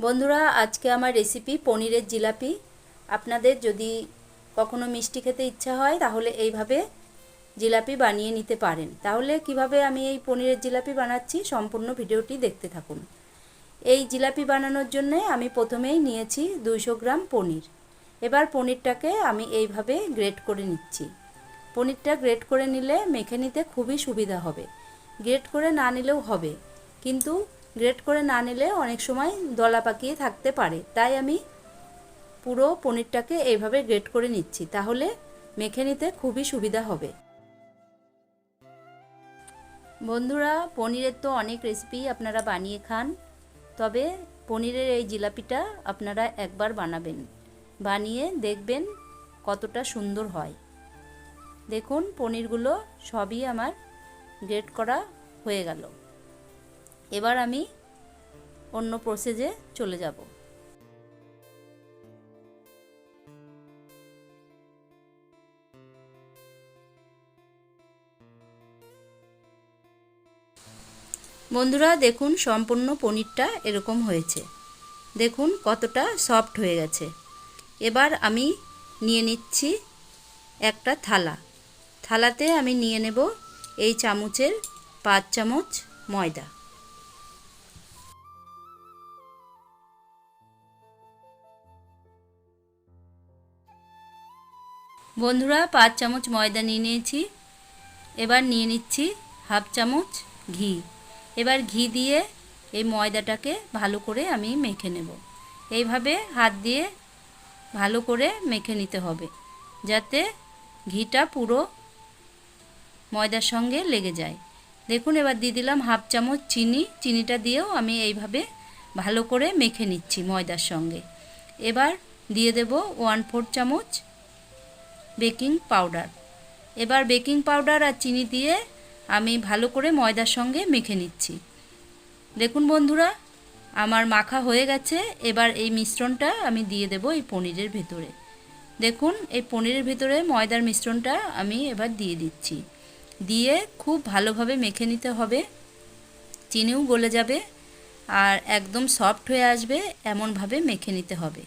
বন্ধুরা, আজকে আমার রেসিপি পনিরের জিলাপি। আপনাদের যদি কখনো মিষ্টি খেতে ইচ্ছা হয়, তাহলে এইভাবে জিলাপি বানিয়ে নিতে পারেন। তাহলে কীভাবে আমি এই পনিরের জিলাপি বানাচ্ছি, সম্পূর্ণ ভিডিওটি দেখতে থাকুন। এই জিলাপি বানানোর জন্য আমি প্রথমেই নিয়েছি দুইশো গ্রাম পনির। এবার পনিরটাকে আমি এইভাবে গ্রেট করে নিচ্ছি। পনিরটা গ্রেট করে নিলে মেখে নিতে খুবই সুবিধা হবে। গ্রেট করে না নিলেও হবে। কিন্তু গ্রেট করে না নিলে অনেক সময় দলা পাকিয়ে থাকতে পারে। তাই আমি পুরো পনিরটাকে এইভাবে গ্রেট করে নিচ্ছি। তাহলে মেখে নিতে খুবই সুবিধা হবে। বন্ধুরা, পনিরের তো অনেক রেসিপি আপনারা বানিয়ে খান। তবে পনিরের এই জিলাপিটা আপনারা একবার বানাবেন। বানিয়ে দেখবেন কতটা সুন্দর হয়। দেখুন, পনিরগুলো সবই আমার গ্রেট করা হয়ে গেল। এবার আমি অন্য প্রসেসে চলে যাব। বন্ধুরা, দেখুন সম্পূর্ণ পনিরটা এরকম হয়েছে। দেখুন কতটা সফট হয়ে গেছে। এবার আমি নিয়ে নিচ্ছি একটা থালা। থালাতে আমি নিয়ে নেব এই চামচের পাঁচ চামচ ময়দা। বন্ধুরা, পাঁচ চামচ ময়দা নিয়ে নিয়েছি। এবার নিয়ে নিচ্ছি হাফ চামচ ঘি। এবার ঘি দিয়ে এই ময়দাটাকে ভালো করে আমি মেখে নেব। এইভাবে হাত দিয়ে ভালো করে মেখে নিতে হবে, যাতে ঘিটা পুরো ময়দার সঙ্গে লেগে যায়। দেখুন, এবার দিয়ে দিলাম হাফ চামচ চিনি। চিনিটা দিয়েও আমি এইভাবে ভালো করে মেখে নিচ্ছি ময়দার সঙ্গে। এবার দিয়ে দেব ওয়ান ফোর চামচ বেকিং পাউডার। এবার বেকিং পাউডার আর চিনি দিয়ে আমি ভালো করে ময়দার সঙ্গে মেখে নিচ্ছি। দেখুন বন্ধুরা, আমার মাখা হয়ে গেছে। এবার এই মিশ্রণটা আমি দিয়ে দেব এই পনিরের ভেতরে। দেখুন, এই পনিরের ভেতরে ময়দার মিশ্রণটা আমি এবার দিয়ে দিচ্ছি। দিয়ে খুব ভালোভাবে মেখে নিতে হবে। চিনিও গলে যাবে আর একদম সফট হয়ে আসবে, এমনভাবে মেখে নিতে হবে।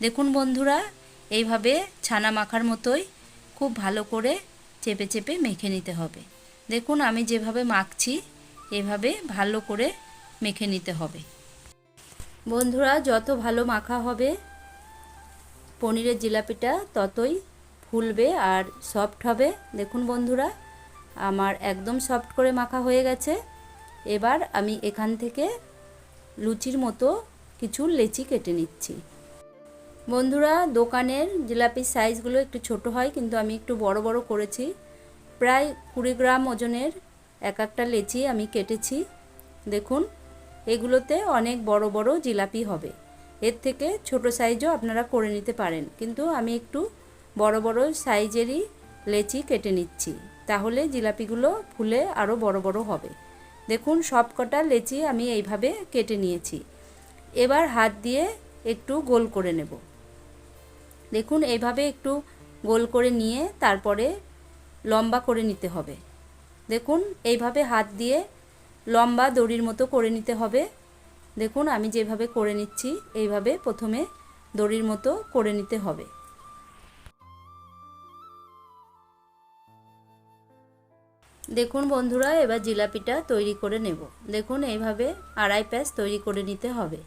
দেখুন বন্ধুরা, এইভাবে ছানা মাখার মতোই খুব ভালো করে চেপে চেপে মেখে নিতে হবে। দেখুন, আমি যেভাবে মাখছি, এভাবে ভালো করে মেখে নিতে হবে। বন্ধুরা, যত ভালো মাখা হবে, পনিরের জিলাপিটা ততই ফুলবে আর সফট হবে। দেখুন বন্ধুরা, আমার একদম সফট করে মাখা হয়ে গেছে। এবার আমি এখান থেকে লুচির মতো কিছু লেচি কেটে নিচ্ছি। বন্ধুরা, দোকানের জিলাপির সাইজগুলো একটু ছোট হয়, কিন্তু আমি একটু বড় বড় করেছি। প্রায় কুড়ি গ্রাম ওজনের এক একটা লেচি আমি কেটেছি। দেখুন, এগুলোতে অনেক বড় বড় জিলাপি হবে। এর থেকে ছোট সাইজও আপনারা করে নিতে পারেন, কিন্তু আমি একটু বড় বড় সাইজেরই লেচি কেটে নিচ্ছি। তাহলে জিলাপিগুলো ফুলে আরও বড় বড় হবে। দেখুন সব কটা লেচি আমি এইভাবে কেটে নিয়েছি। এবার হাত দিয়ে একটু গোল করে নেব। দেখুন, এইভাবে একটু গোল করে নিয়ে তারপরে লম্বা করে নিতে হবে। দেখুন, এইভাবে হাত দিয়ে লম্বা দড়ির মতো করে নিতে হবে। দেখুন, আমি যেভাবে করে নিচ্ছি, এইভাবে প্রথমে দড়ির মতো করে নিতে হবে। দেখুন বন্ধুরা, এবার জিলাপিটা তৈরি করে নেব। দেখুন, এইভাবে আড়াই প্যাচ তৈরি করে নিতে হবে।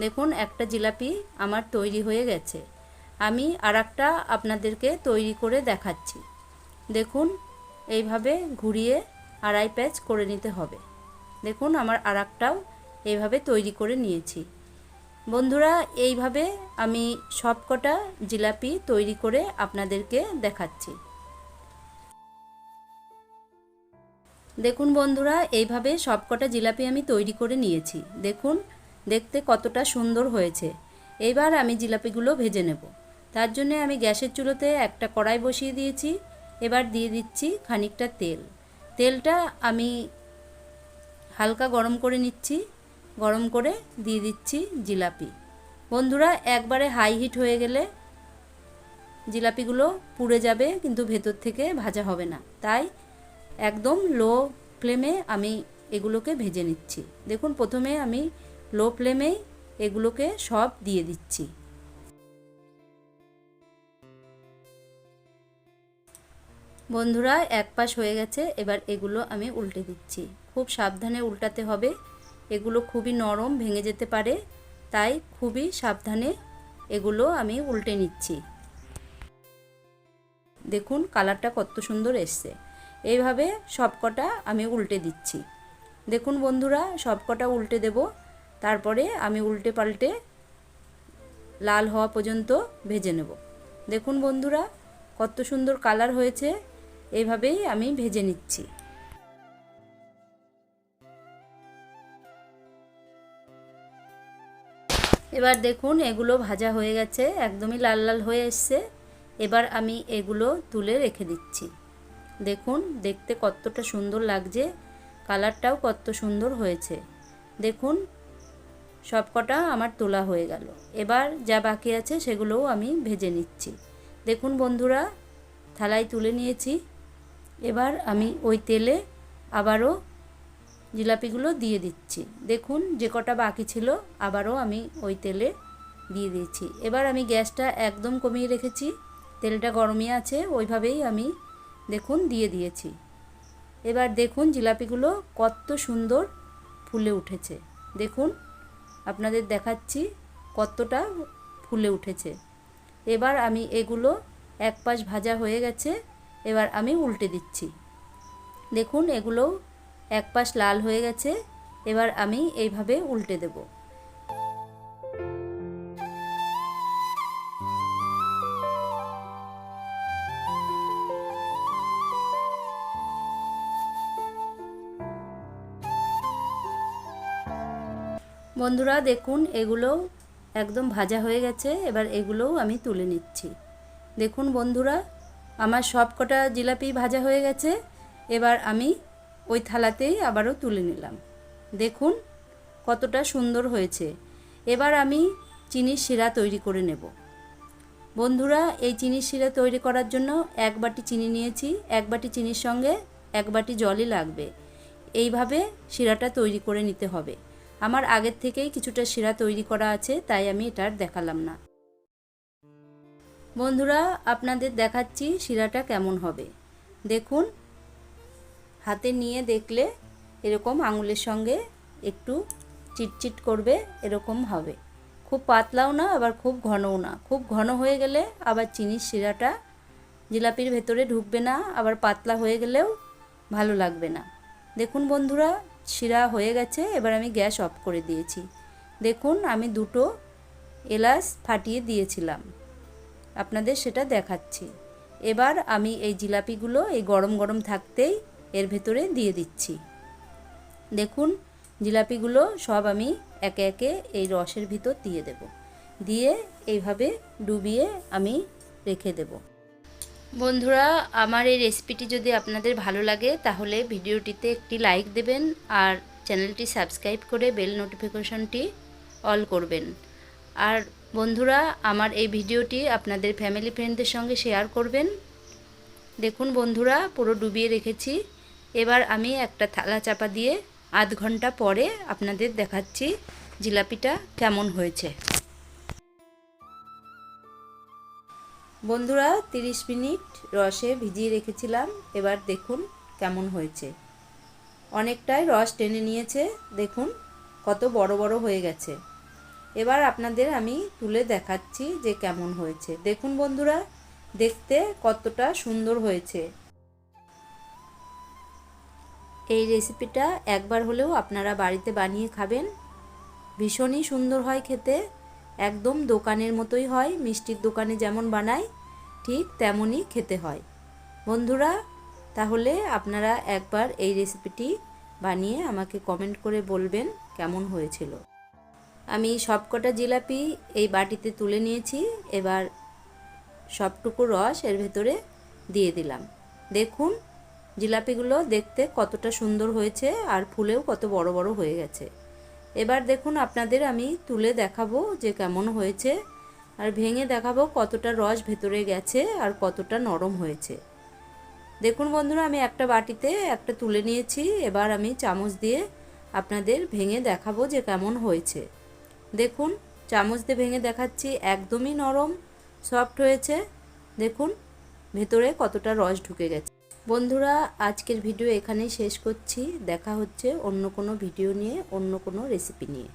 দেখুন, একটা জিলাপি আমার তৈরি হয়ে গেছে। আমি আর আপনাদেরকে তৈরি করে দেখাচ্ছি। দেখুন, এইভাবে ঘুরিয়ে আড়াই প্যাচ করে নিতে হবে। দেখুন, আমার আর একটাও এইভাবে তৈরি করে নিয়েছি। বন্ধুরা, এইভাবে আমি সবকটা জিলাপি তৈরি করে আপনাদেরকে দেখাচ্ছি। দেখুন বন্ধুরা, এইভাবে সবকটা জিলাপি আমি তৈরি করে নিয়েছি। দেখুন, দেখতে কতটা সুন্দর হয়েছে। এবার আমি জিলাপিগুলো ভেজে নেব। তার জন্য আমি গ্যাসের চুলোতে একটা কড়াই বসিয়ে দিয়েছি। এবার দিয়ে দিচ্ছি খানিকটা তেল। তেলটা আমি হালকা গরম করে নিচ্ছি। গরম করে দিয়ে দিচ্ছি জিলাপি। বন্ধুরা, একবারে হাই হিট হয়ে গেলে জিলাপিগুলো পুড়ে যাবে, কিন্তু ভেতর থেকে ভাজা হবে না। তাই একদম লো ফ্লেমে আমি এগুলোকে ভেজে নিচ্ছি। দেখুন, প্রথমে আমি লো ফ্লেমেই এগুলোকে সব দিয়ে দিচ্ছি। বন্ধুরা, এক পাশ হয়ে গেছে, এবার এগুলো আমি উল্টে দিচ্ছি। খুব সাবধানে উল্টাতে হবে। এগুলো খুবই নরম, ভেঙে যেতে পারে। তাই খুবই সাবধানে এগুলো আমি উল্টে নিচ্ছি। দেখুন, কালারটা কত সুন্দর এসছে। এইভাবে সবকটা আমি উল্টে দিচ্ছি। দেখুন বন্ধুরা, সবকটা উল্টে দেব। তারপরে আমি উল্টে পাল্টে লাল হওয়া পর্যন্ত ভেজে নেব। দেখুন বন্ধুরা, কত সুন্দর কালার হয়েছে। এইভাবেই আমি ভেজে নিচ্ছি। এবার দেখুন এগুলো ভাজা হয়ে গেছে, একদমই লাল লাল হয়ে এসছে। এবার আমি এগুলো তুলে রেখে দিচ্ছি। দেখুন, দেখতে কতটা সুন্দর লাগছে, কালারটাও কত সুন্দর হয়েছে। দেখুন, সবকটা আমার তোলা হয়ে গেল। এবার যা বাকি আছে সেগুলোও আমি ভেজে নিচ্ছি। দেখুন বন্ধুরা, থালায় তুলে নিয়েছি। এবার আমি ওই তেলে আবারও জিলাপিগুলো দিয়ে দিচ্ছি। দেখুন যে কটা বাকি ছিল, আবারও আমি ওই তেলে দিয়ে দিয়েছি। এবার আমি গ্যাসটা একদম কমিয়ে রেখেছি। তেলটা গরমই আছে, ওইভাবেই আমি দেখুন দিয়ে দিয়েছি। এবার দেখুন জিলাপিগুলো কত সুন্দর ফুলে উঠেছে। দেখুন, আপনাদের দেখাচ্ছি কতটা ফুলে উঠেছে। এবার আমি এগুলো এক পাশ ভাজা হয়ে গেছে। এবার আমি উল্টে দিচ্ছি। দেখুন, এগুলো এক পাশ লাল হয়ে গেছে, এবার আমি এইভাবে উল্টে দেব। বন্ধুরা, দেখুন, এগুলো একদম ভাজা হয়ে গেছে, এবার এগুলোও আমি তুলে নিচ্ছি। দেখুন, বন্ধুরা আমার সব কটা জিলাপি ভাজা হয়ে গেছে। এবার আমি ওই থালাতেই আবারও তুলে নিলাম। দেখুন কতটা সুন্দর হয়েছে। এবার আমি চিনির শিরা তৈরি করে নেব। বন্ধুরা, এই চিনির শিরা তৈরি করার জন্য এক বাটি চিনি নিয়েছি, এক বাটি চিনির সঙ্গে এক বাটি জলই লাগবে। এইভাবে শিরাটা তৈরি করে নিতে হবে। আমার আগের থেকেই কিছুটা শিরা তৈরি করা আছে, তাই আমি এটার দেখালাম না। বন্ধুরা, আপনাদের দেখাচ্ছি শিরাটা কেমন হবে। দেখুন, হাতে নিয়ে দেখলে এরকম আঙুলের সঙ্গে একটু চিটচিট করবে, এরকম হবে। খুব পাতলাও না, আবার খুব ঘনও না। খুব ঘন হয়ে গেলে আবার চিনির শিরাটা জিলাপির ভেতরে ঢুকবে না, আবার পাতলা হয়ে গেলেও ভালো লাগবে না। দেখুন বন্ধুরা, শিরা হয়ে গেছে, এবার আমি গ্যাস অফ করে দিয়েছি। দেখুন, আমি দুটো এলাচ ফাটিয়ে দিয়েছিলাম। আপনাদের সেটা দেখাচ্ছি। এবার আমি এই জিলাপিগুলো এই গরম গরম থাকতেই এর ভেতরে দিয়ে দিচ্ছি। দেখুন, জিলাপিগুলো সব আমি একে একে এই রসের ভিতর দিয়ে দেব। দিয়ে এইভাবে ডুবিয়ে আমি রেখে দেব। বন্ধুরা, আমার এই রেসিপিটি যদি আপনাদের ভালো লাগে, তাহলে ভিডিওটিতে একটি লাইক দেবেন আর চ্যানেলটি সাবস্ক্রাইব করে বেল নোটিফিকেশনটি অল করবেন। আর বন্ধুরা, আমার এই ভিডিওটি আপনাদের ফ্যামিলি ফ্রেন্ডদের সঙ্গে শেয়ার করবেন। দেখুন বন্ধুরা, পুরো ডুবিয়ে রেখেছি। এবার আমি একটা থালা চাপা দিয়ে আধ ঘণ্টা পরে আপনাদের দেখাচ্ছি জিলাপিটা কেমন হয়েছে। বন্ধুরা 30 মিনিট রসে ভিজিয়ে রেখেছিলাম। এবার দেখুন কেমন হয়েছে। অনেকটাই রস টেনে নিয়েছে। দেখুন কত বড় বড় হয়ে গেছে। এবার আপনাদের আমি তুলে দেখাচ্ছি যে কেমন হয়েছে। দেখুন বন্ধুরা, দেখতে কতটা সুন্দর হয়েছে। এই রেসিপিটা একবার হলেও আপনারা বাড়িতে বানিয়ে খাবেন। ভীষণই সুন্দর হয় খেতে। একদম দোকানের মতোই হয়, মিষ্টির দোকানে যেমন বানায়, ঠিক তেমনই খেতে হয়। বন্ধুরা, তাহলে আপনারা একবার এই রেসিপিটি বানিয়ে আমাকে কমেন্ট করে বলবেন কেমন হয়েছিল। আমি সবকটা জিলাপি এই বাটিতে তুলে নিয়েছি, এবার সবটুকু রস এর ভেতরে দিয়ে দিলাম। দেখুন, জিলাপিগুলো দেখতে কতটা সুন্দর হয়েছে আর ফুলেও কত বড় বড় হয়ে গেছে। এবার দেখুন, আপনাদের আমি তুলে দেখাবো যে কেমন হয়েছে আর ভেঙে দেখাবো কতটা রস ভেতরে গেছে আর কতটা নরম হয়েছে। দেখুন বন্ধুরা, আমি একটা বাটিতে একটা তুলে নিয়েছি, এবার আমি চামচ দিয়ে আপনাদের ভেঙে দেখাবো যে কেমন হয়েছে। দেখুন, চামচ দিয়ে ভেঙে দেখাচ্ছি, একদমই নরম সফট হয়েছে। দেখুন, ভেতরে কতটা রস ঢুকে গেছে। বন্ধুরা, আজকের ভিডিও এখানেই শেষ করছি। দেখা হচ্ছে অন্য কোনো ভিডিও নিয়ে, অন্য কোনো রেসিপি নিয়ে।